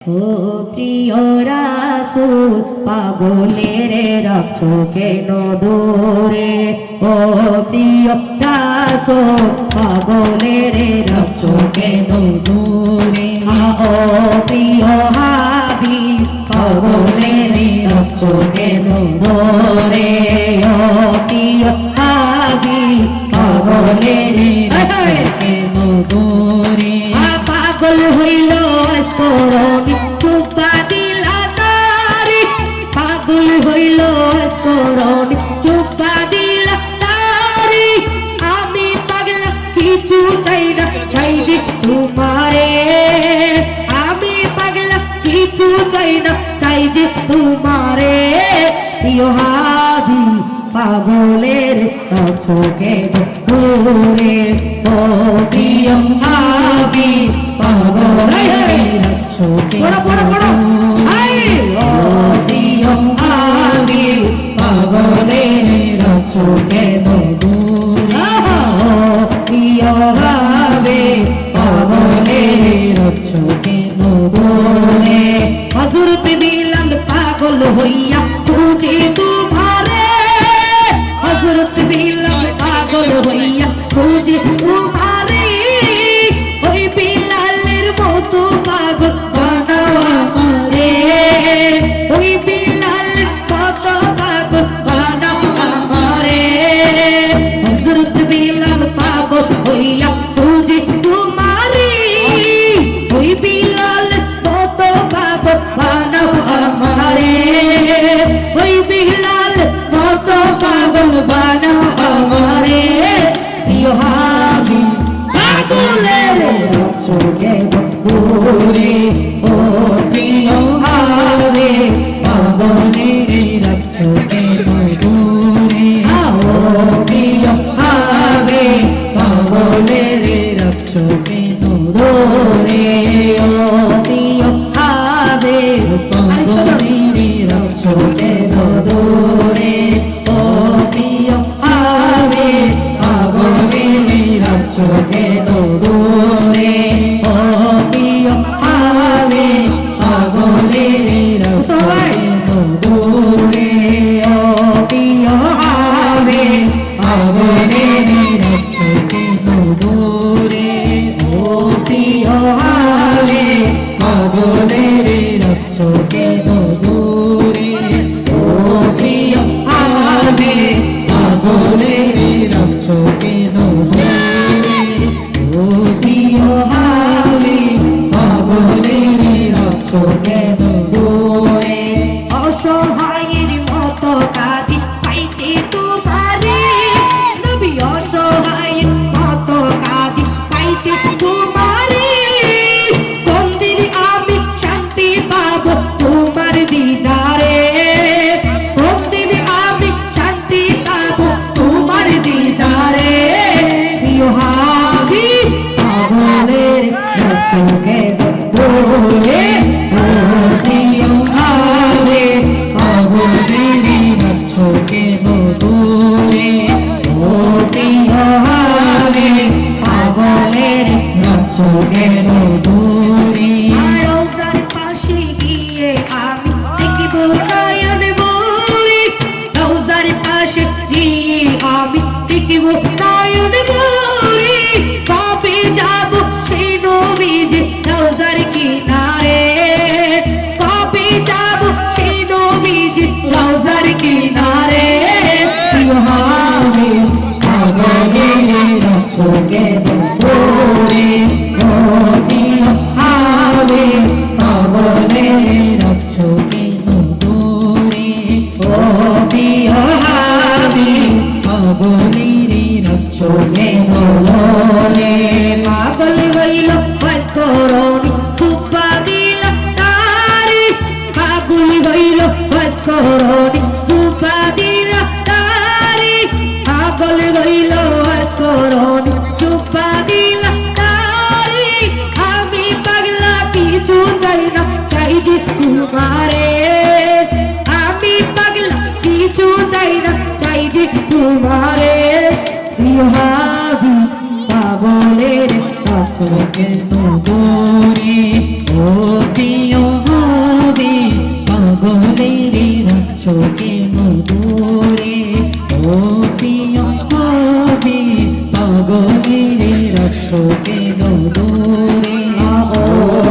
ও প্রিয় রাসুল, পাগলের রাখছ কেন দূরে ও প্রিয় রাসু পাগলের রাখছ কেন দূরে ও প্রিয় হাবি পাগলের রাখছ কেন দূরে ও প্রিয় হাবি পাগলের রাখছ কেন দূরে চাই যে তোমারে। আমি পাগলা কিছু চাই না চাই যে তোমারে। প্রিয় হাবি পাগলের চোখে ঘুরে ও প্রিয় হাবি পাগলের চোখে ঘুরে We. 什么 চোখের কেন দূরে মোটি হবে পাগলের নাচ কেন দূরে বলির চলে সফেদ দূরে ও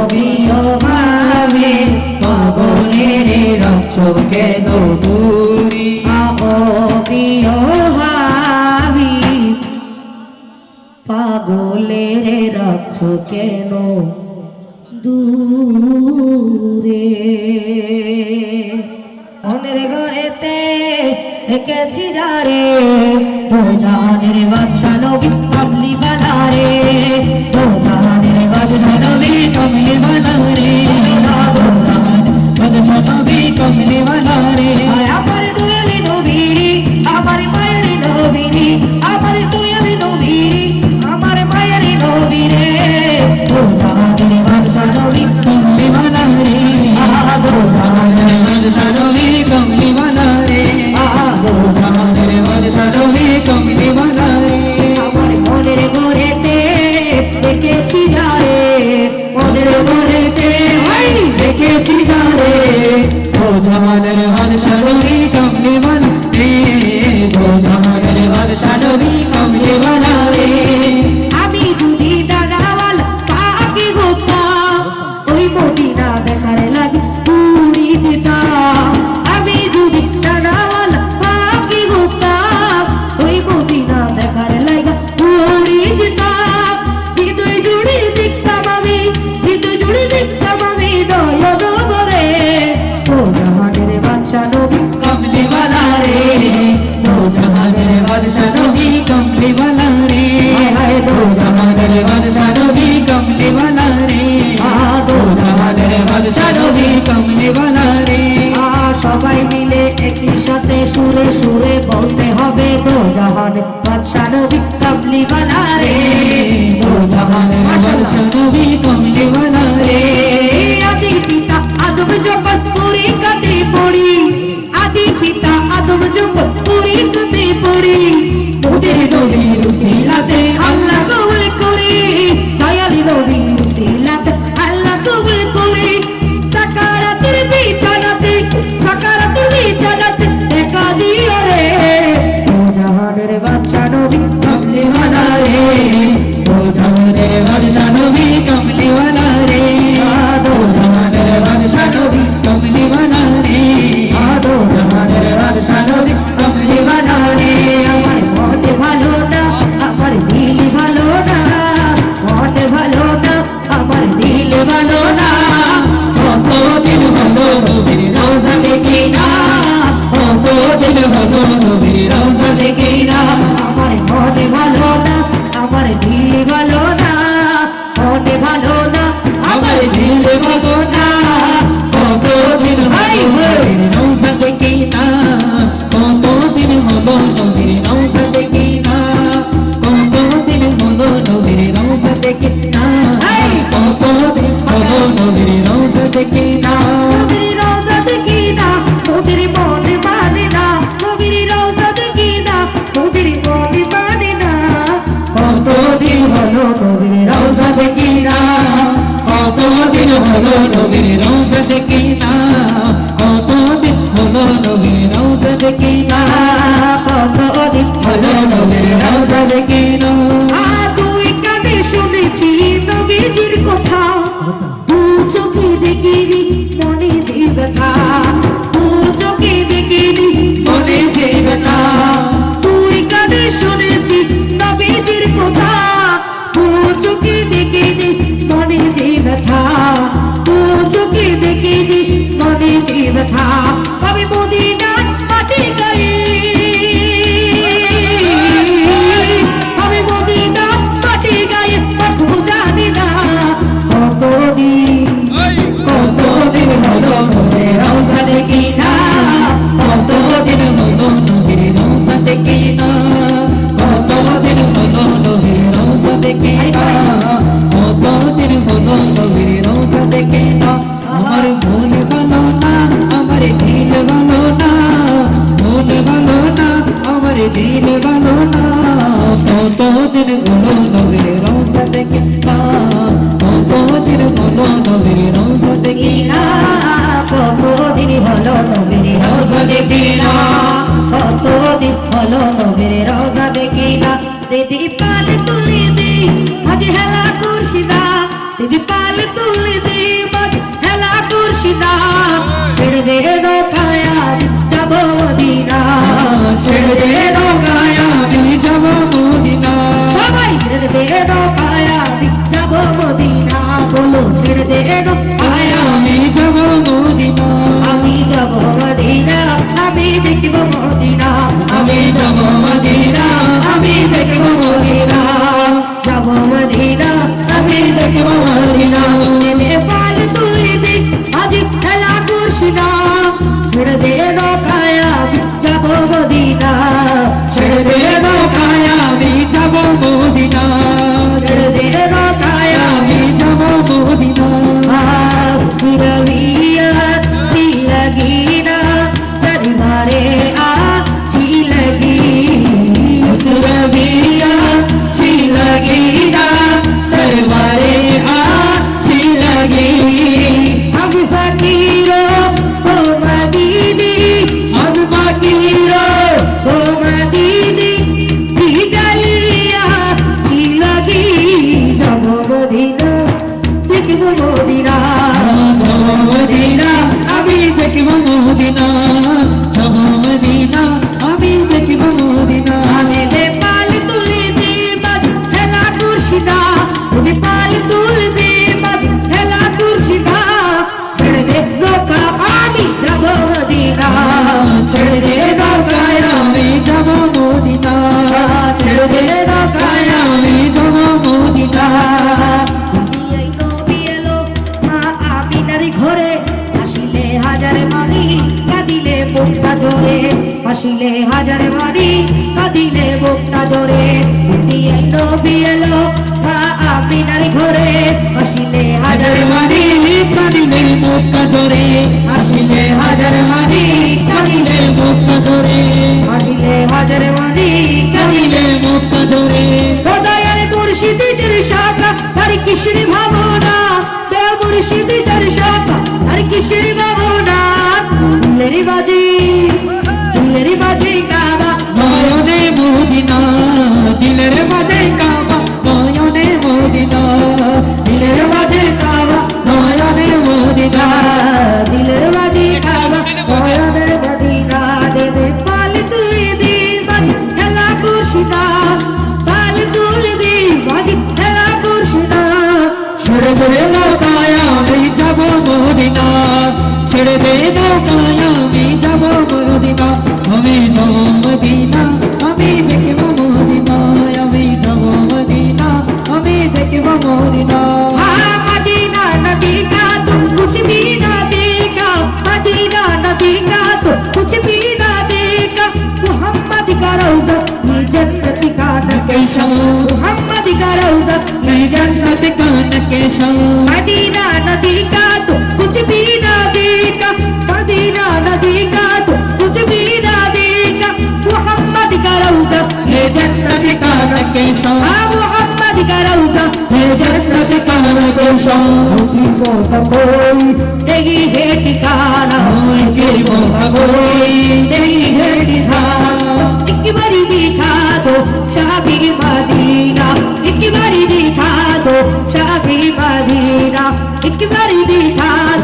প্রিয় মামে পাবনের রক্ষ কেন কমলি বালা রে। নবী কমলি বালা রে আদি পিতা আদম জবর পুরি কাতে পড়ি। আদি পিতা আদম জবর পুরি কাতে পড়ি। ওদের নবী রসিলা Medina. ছেড়ে দে না মদিনা। মদিনা। আমি দেখব মদিনা। ঘরে দুনিয়ায় নবী এলো মা আমিনার ঘরে আসিলে হাজার মানি কাঁদিলেন মুক্তা জোরে আসিলে হাজার মানি কাঁদিলেন মুক্তা জোরে। আসিলে হাজার মানি কাঁদিলেন মুক্তা জোরে খোদায়াল মুর্শিদিদের শাখা তার কিশোর ভাবনা দয়াল মুর্শিদিদের শাখা তার কিশোর ভাবনা ফুলের বাজি ফুলের বাজি কাবা নয়নে বহুদিনা দিলের মাঝে मदीना नदी का तो कुछ भी ना देगा। मदीना नदी का तो कुछ भी ना देगा। मोहम्मद का रौजा है जन्नत का नकेशम हाँ, हाँ, मोहम्मद का रौजा है जन्नत का नकेशम उनकी मौत कोई नहीं है ठिकाना। उनकी मौत कोई।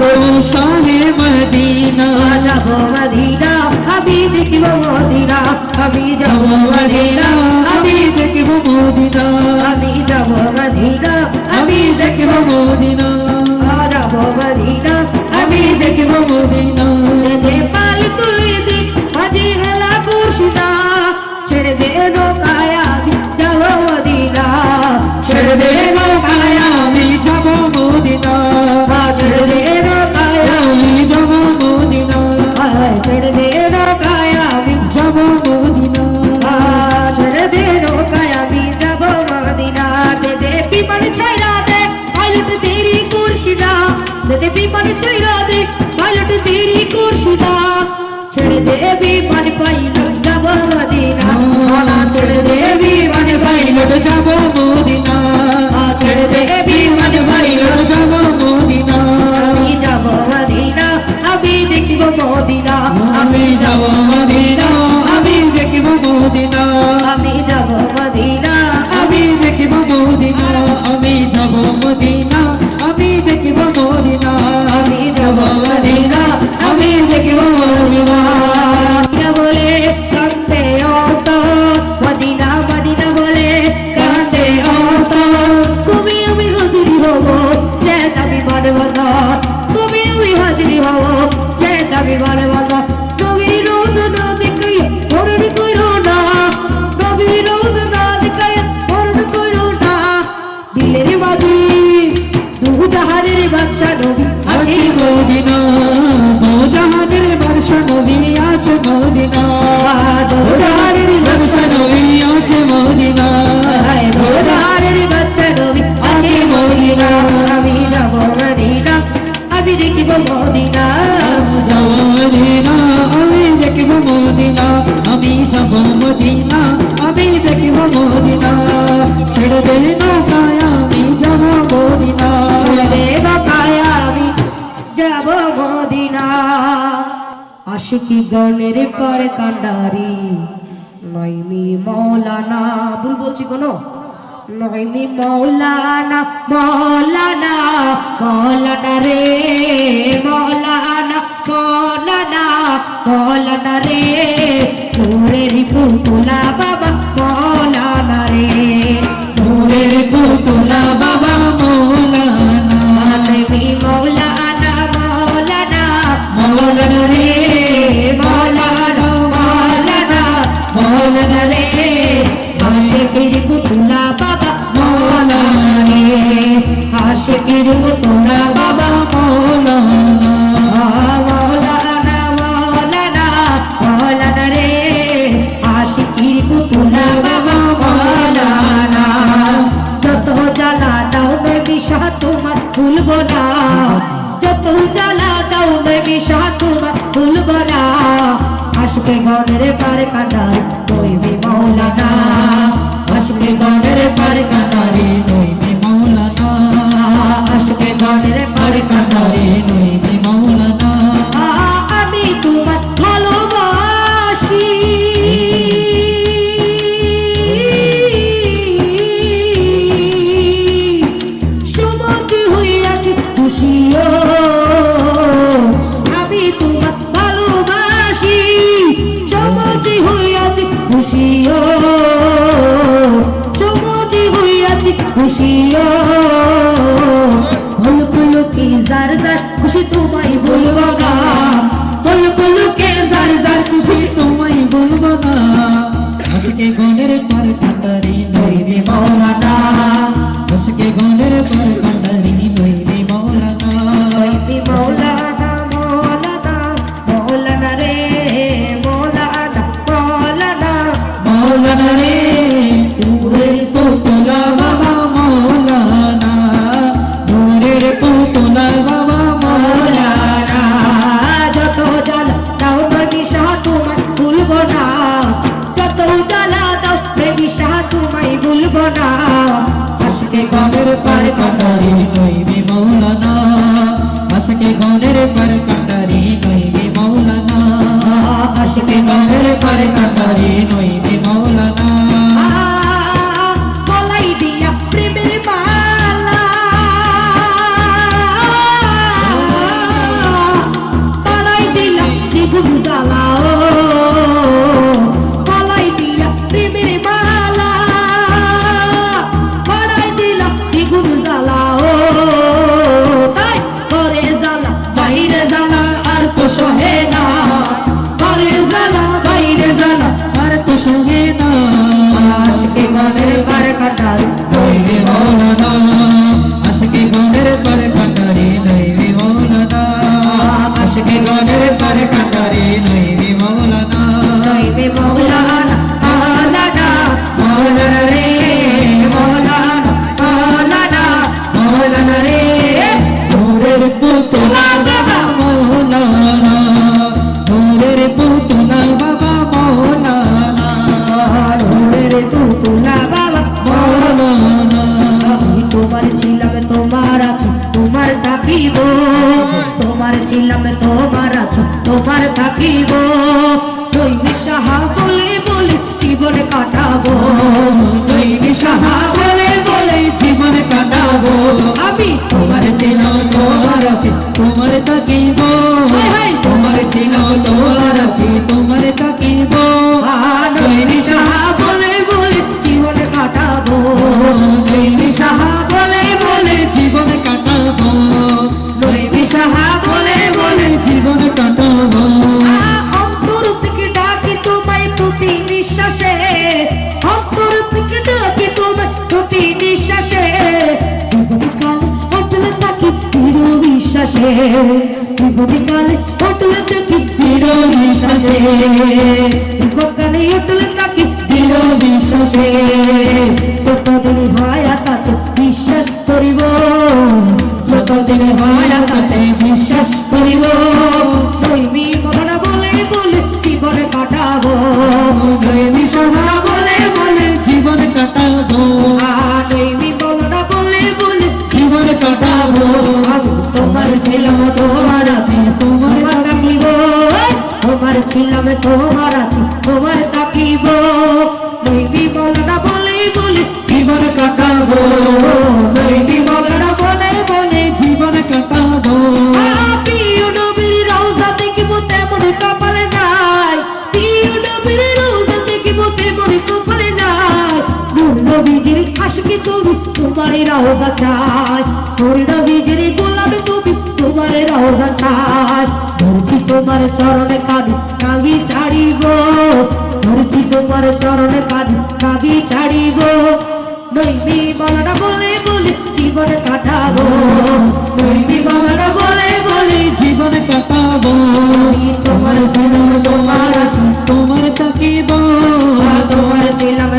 দেখব শাহে আমি দেখব মদিনা আমি যাব মদিনা আমি দেখব মদিনা। আমি যাব মদিনা আমি দেখব মদিনা। যাব মদিনা আমি দেখব মদিনা। আমি যাব মদিনা। আমি দেখিব মদিনা। আমি যাব মদিনা। আমি দেখিব মদিনা। আমি যাব মদিনা। বাদশা নবী আছে মদিনা আছে মদিনা আশিকি গণের পর কান্ডারি। নইমি মৌলানা, ভুল বলছি কোনো? নইমি মৌলানা মৌলানা মৌলানা রে, মৌলানা মৌলানা মৌলানা রে। নূরের পুতুলা বাবা, মৌলানা রে। নূরের পুতুলা বাবা পুতুলা বাবা মৌলানা মৌলানা মৌলানা রে। আশিকির পুতুলা বাবা মৌলানা যত জ্বালা দাও নবী শাহ, তোমার ভুলবো না। যত জ্বালা দাও নবী শাহ, তোমার ভুলবো না। আশকে গনের পার কাটার নইবি মৌলানা আশকে গনের পার কাটারে হইয়াছে সহে না পরে জ্বালা তোমার ছিলাম তোমার আছি তোমার থাকিব। তুই সাহা বলে বলে জীবন কাটাবো। তুই সাহা বলে বলে জীবন কাটাবো। আমি তোমার ছিলাম তোমার আছি তোমার থাকিব। তোমার ছিলাম তোমার আছি তোমার তাকিব বিকালে হোটেলে দেখি দৃঢ় বিশ্বাসে বিকালে হোটেলে দেখি দৃঢ় বিশ্বাসে যতদিন হয় বিশ্বাস করিব, যতদিন হয় আকাশে বিশ্বাস করিব বলে বলে জীবন কাটাবো। নৈমি সহনা বলে বলে জীবন কাটাবো। নৈমি জীবন কাটাবো। ছিলাম তোমার আছি। তোমার তাকিব, তোমার ছিলাম তোমার আছি। তোমার তাকিব। নইবি বল না বলেই বলে জীবন কাটাবো। তোমারই রওজা চাই। মোর নবীজির গোলামে তুমি তোমার তোমার চরণে কাঁদি কাঁদি ছাড়িব। ধরছি তোমার চরণে কাঁদি কাঁদি ছাড়িব। নইবি বলনা বলে বলে জীবন কাটাবো। নইবি বলনা বলে বলে জীবন কাটাবো। তোমার ছিলাম, তোমার তোমার তাকিব তোমার ছিলাম